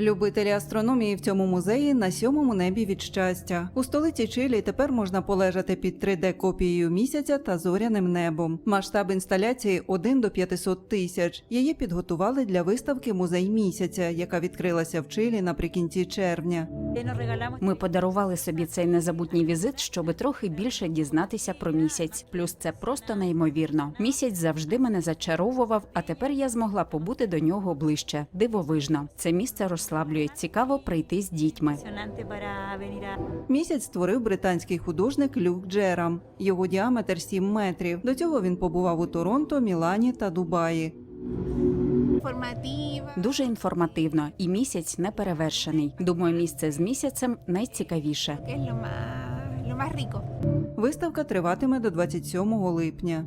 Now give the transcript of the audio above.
Любителі астрономії в цьому музеї на сьомому небі від щастя. У столиці Чилі тепер можна полежати під 3D-копією місяця та зоряним небом. Масштаб інсталяції 1 до 500 тисяч. Її підготували для виставки Музей місяця, яка відкрилася в Чилі наприкінці червня. Ми подарували собі цей незабутній візит, щоби трохи більше дізнатися про місяць. Плюс це просто неймовірно. Місяць завжди мене зачаровував, а тепер я змогла побути до нього ближче. Дивовижно. Це місце розслаблює. Цікаво прийти з дітьми. Місяць створив британський художник Люк Джерам. Його діаметр 7 метрів. До цього він побував у Торонто, Мілані та Дубаї. Дуже інформативно, і місяць не перевершений. Думаю, місце з місяцем найцікавіше. Виставка триватиме до 27 липня.